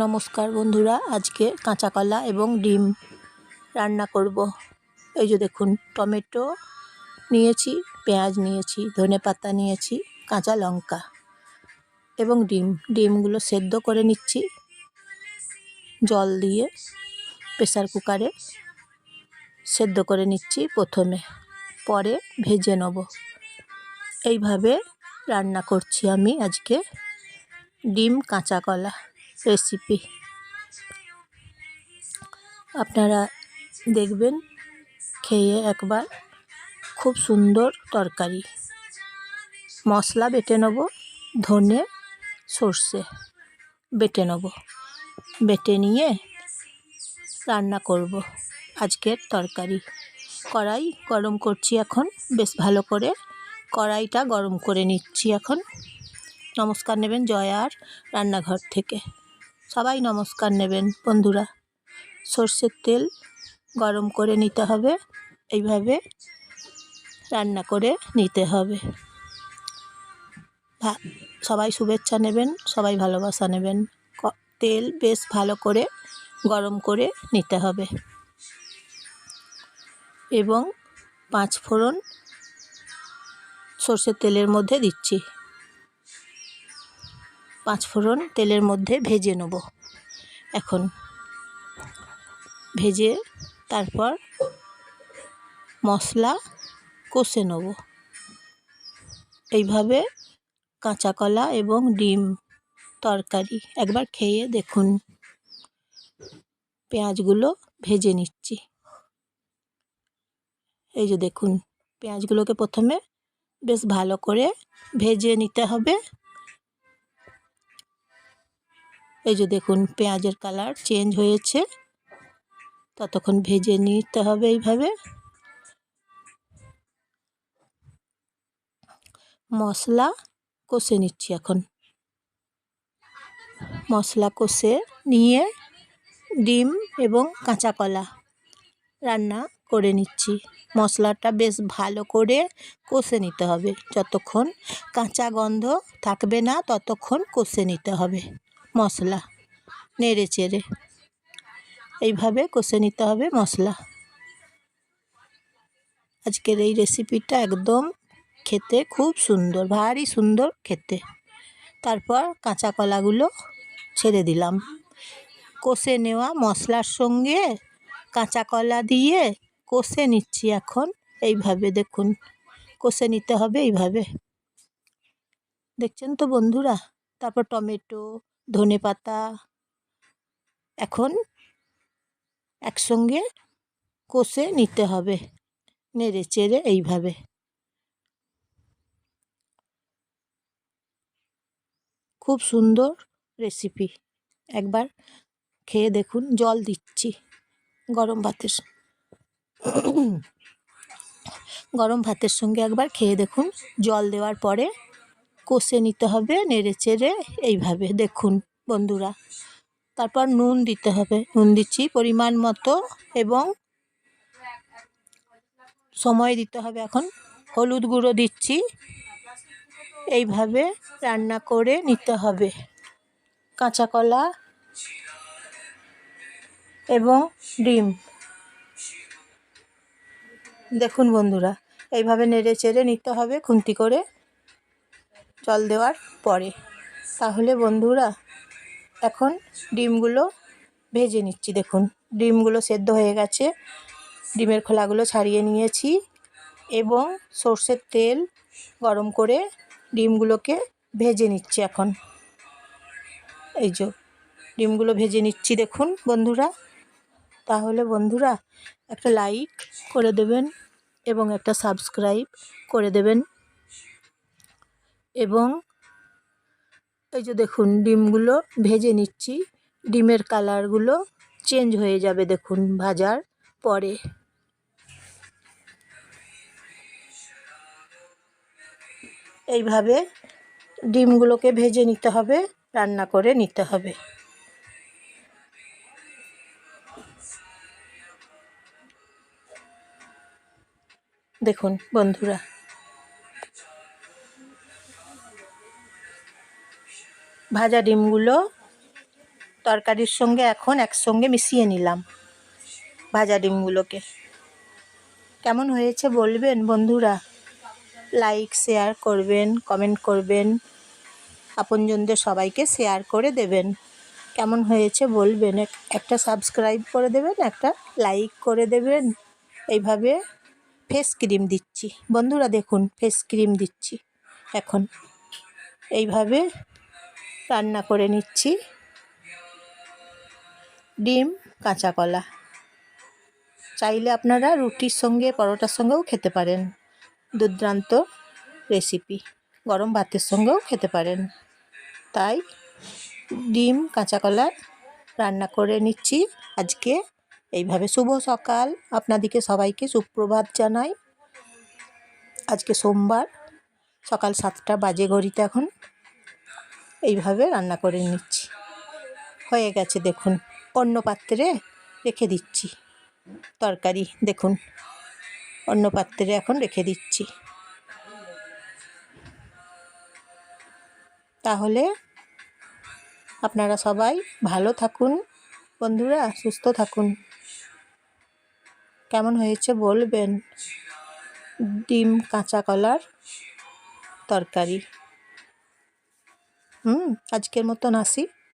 নমস্কার বন্ধুরা, আজকে কাঁচা কলা এবং ডিম রান্না করব। এই যে দেখুন, টমেটো নিয়েছি, পেঁয়াজ নিয়েছি, ধনে পাতা নিয়েছি, কাঁচা লঙ্কা এবং ডিম। ডিমগুলো সেদ্ধ করে নিচ্ছি, জল দিয়ে প্রেসার কুকারে সেদ্ধ করে নিচ্ছি প্রথমে, পরে ভেজে নেব। এইভাবে রান্না করছি আমি আজকে ডিম কাঁচা কলা রেসিপি আপনারা দেখবেন, খেয়ে একবার খুব সুন্দর তরকারি। মশলা বেটে নেব, ধনে সর্ষে বেটে নেব। বেটে নিয়ে রান্না করব আজকের তরকারি। কড়াই গরম করছি এখন, বেশ ভালো করে কড়াইটা গরম করে নিচ্ছি এখন। নমস্কার নেবেন জয়ার রান্নাঘর থেকে। সবাই নমস্কার নেবেন, বন্ধুরা। সর্ষের তেল গরম করে নিতে হবে। এইভাবে রান্না করে নিতে হবে। সবাই শুভেচ্ছা নেবেন, সবাই ভালোবাসা নেবেন। তেল বেশ ভালো করে গরম করে নিতে হবে। এবং পাঁচ ফোড়ন সর্ষের তেলের মধ্যে দিচ্ছি। পাঁচ ফোড়ন তেলের মধ্যে ভেজে নেব। এখন ভেজে তারপর মশলা কষে নেব। এইভাবে কাঁচা কলা এবং ডিম তরকারি একবার খেয়ে দেখুন। পেঁয়াজগুলো ভেজে নিচ্ছি। এই যে দেখুন, পেঁয়াজগুলোকে প্রথমে বেশ ভালো করে ভেজে নিতে হবে। এই যে দেখুন, পেঁয়াজের কালার চেঞ্জ হয়েছে। ততক্ষণ ভেজে নিতে হবে এইভাবে। মশলা কষে নিচ্ছি এখন। মশলা কষে নিয়ে ডিম এবং কাঁচা কলা রান্না করে নিচ্ছি। মশলাটা বেশ ভালো করে কষে নিতে হবে। যতক্ষণ কাঁচা গন্ধ থাকবে না, ততক্ষণ কষে নিতে হবে। মশলা, নেড়ে চেড়ে। এইভাবে কষে নিতে হবে মশলা। আজকের এই রেসিপিটা একদম খেতে খুব সুন্দর, ভারী সুন্দর খেতে। তারপর কাঁচা কলাগুলো ছেড়ে দিলাম। কষে নেওয়া মশলার সঙ্গে কাঁচা কলা দিয়ে কষে নিচ্ছি এখন এইভাবে, দেখুন। কষে নিতে হবে এইভাবে। দেখছেন তো বন্ধুরা? তারপর টমেটো ধনে পাতা এখন একসঙ্গে কষে নিতে হবে, নেড়ে চেড়ে এইভাবে। খুব সুন্দর রেসিপি একবার খেয়ে দেখুন, জল দিচ্ছি গরম ভাতের গরম ভাতের সঙ্গে একবার খেয়ে দেখুন, জল দেওয়ার পরে কষে নিতে হবে, নেড়ে চেড়ে এইভাবে। দেখুন বন্ধুরা, তারপর নুন দিতে হবে। নুন দিচ্ছি পরিমাণ মতো এবং সময় দিতে হবে এখন। হলুদ গুঁড়ো দিচ্ছি। এইভাবে রান্না করে নিতে হবে। কাঁচা কলা এবং ডিম। দেখুন বন্ধুরা, এইভাবে নেড়ে চেড়ে নিতে হবে খুন্তি করে। জল দেওয়ার পরে। তাহলে বন্ধুরা, এখন ডিমগুলো ভেজে নিচ্ছি, দেখুন। ডিমগুলো সেদ্ধ হয়ে গেছে। ডিমের খোলাগুলো ছাড়িয়ে নিয়েছি এবং সর্ষের তেল গরম করে ডিমগুলোকে ভেজে নিচ্ছি এখন। এই যে, ডিমগুলো ভেজে নিচ্ছি, দেখুন বন্ধুরা। তাহলে বন্ধুরা, একটা লাইক করে দেবেন এবং একটা সাবস্ক্রাইব করে দেবেন। এবং এই যে দেখুন, ডিমগুলো ভেজে নিচ্ছি। ডিমের কালারগুলো চেঞ্জ হয়ে যাবে দেখুন ভাজার পরে। এইভাবে ডিমগুলোকে ভেজে নিতে হবে, রান্না করে নিতে হবে। দেখুন বন্ধুরা ভাজা ডিমগুলো তরকারির সঙ্গে এখন একসঙ্গে মিশিয়ে নিলাম ভাজা ডিমগুলোকে। কেমন হয়েছে বলবেন বন্ধুরা? লাইক শেয়ার করবেন কমেন্ট করবেন, আপনজনদের সবাইকে শেয়ার করে দেবেন। কেমন হয়েছে বলবেন? একটা সাবস্ক্রাইব করে দেবেন, একটা লাইক করে দেবেন। এইভাবে ফেস ক্রিম দিচ্ছি। বন্ধুরা দেখুন ফেস ক্রিম দিচ্ছি এখন। এইভাবে রান্না করে নিচ্ছি। ডিম, কাঁচা কলা। চাইলে আপনারা রুটির সঙ্গে, পরোটার সঙ্গেও খেতে পারেন। দুর্দান্ত রেসিপি। গরম ভাতের সঙ্গেও খেতে পারেন। তাই ডিম, কাঁচা কলা রান্না করে নিচ্ছি আজকে। এইভাবে শুভ সকাল। আপনাদেরকে সবাইকে সুপ্রভাত জানাই। আজকে সোমবার, সকাল সাতটা বাজে ঘড়িতে এখন। এইভাবে রান্না করে নিচ্ছি। হয়ে গেছে দেখুন, অন্য পাত্রে রেখে দিচ্ছি। তরকারি দেখুন, অন্য পাত্রে এখন রেখে দিচ্ছি। তাহলে আপনারা সবাই ভালো থাকুন, বন্ধুরা সুস্থ থাকুন। কেমন হয়েছে বলবেন? ডিম কাঁচা কলার তরকারি। হুম আজকের মতন আসি।